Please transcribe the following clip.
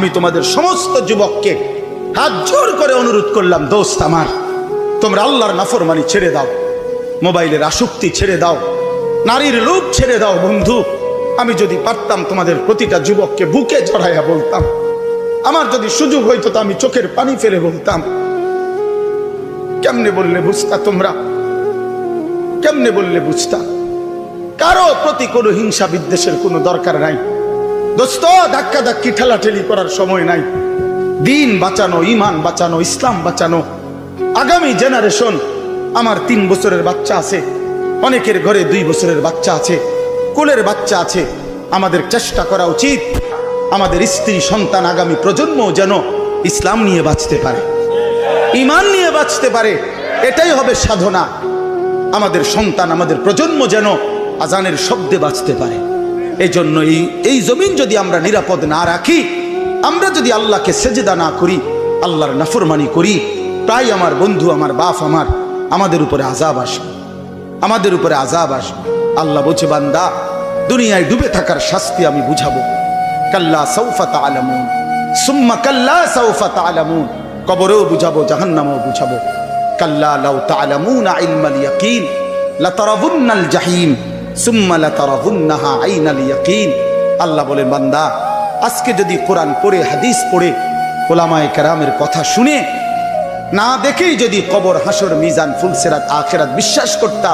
আমি তোমাদের সমস্ত যুবককে হাত জোর করে অনুরোধ করলাম, দোস্ত আমার, তোমরা আল্লাহর নাফরমানি ছেড়ে দাও, মোবাইলের আসক্তি ছেড়ে দাও, নারীর লোভ ছেড়ে দাও, বন্ধু। আমি যদি পারতাম তোমাদের প্রতিটা যুবককে বুকে জড়াইয়া বলতাম, আমার যদি সুযোগ হইতো তো আমি চোখের পানি ফেলে বলতাম। কেমনে বললে বুঝতা তোমরা? কেমনে বললে বুঝতা? কারও প্রতি কোনো হিংসা বিদ্বেষের কোনো দরকার নাই। দোস্ত ধাক্কা ধাক্কি ঠেলাঠেলি করার সময় নাই। দিন বাঁচানো, ইমান বাঁচানো, ইসলাম বাঁচানো। আগামী জেনারেশন আমার তিন বছরের বাচ্চা আছে। অনেকের ঘরে দুই বছরের বাচ্চা আছে। কোলের বাচ্চা আছে। আমাদের চেষ্টা করা উচিত, আমাদের স্ত্রী, সন্তান আগামী প্রজন্ম যেন ইসলাম নিয়ে বাঁচতে পারে। ইমান নিয়ে বাঁচতে পারে, এটাই হবে সাধনা। আমাদের সন্তান, আমাদের প্রজন্ম যেন আজানের শব্দে বাঁচতে পারে। এই জন্য এই এই জমিন যদি আমরা নিরাপদ না রাখি, আমরা যদি আল্লাহকে সেজদা না করি, আল্লাহর নাফরমানি করি তাই আমার বন্ধু, আমার বাপ, আমার, আমাদের উপরে আজাব আসবে। আমাদের উপরে আজাব আসবে। আল্লাহ বলছে, বান্দা, দুনিয়ায় ডুবে থাকার শাস্তি আমি বুঝাবো। কাল্লা সৌফাত তালামুন সুম্মা কাল্লা সৌফাত তালামুন কবরেও বুঝাবো, জাহান্নামও বুঝাবো। কাল্লা লাউ তালামুন ইলমাল ইয়াকিন লাতারাবুন্নাল জাহিম। আল্লাহ বলেন, বান্দা, আজকে যদি কোরআন পড়ে, হাদিস পড়ে, ওলামায় কেরামের কথা শুনে, না দেখেই যদি কবর, হাসর, মিজান, ফুলসেরাত, আখেরাত বিশ্বাস করতা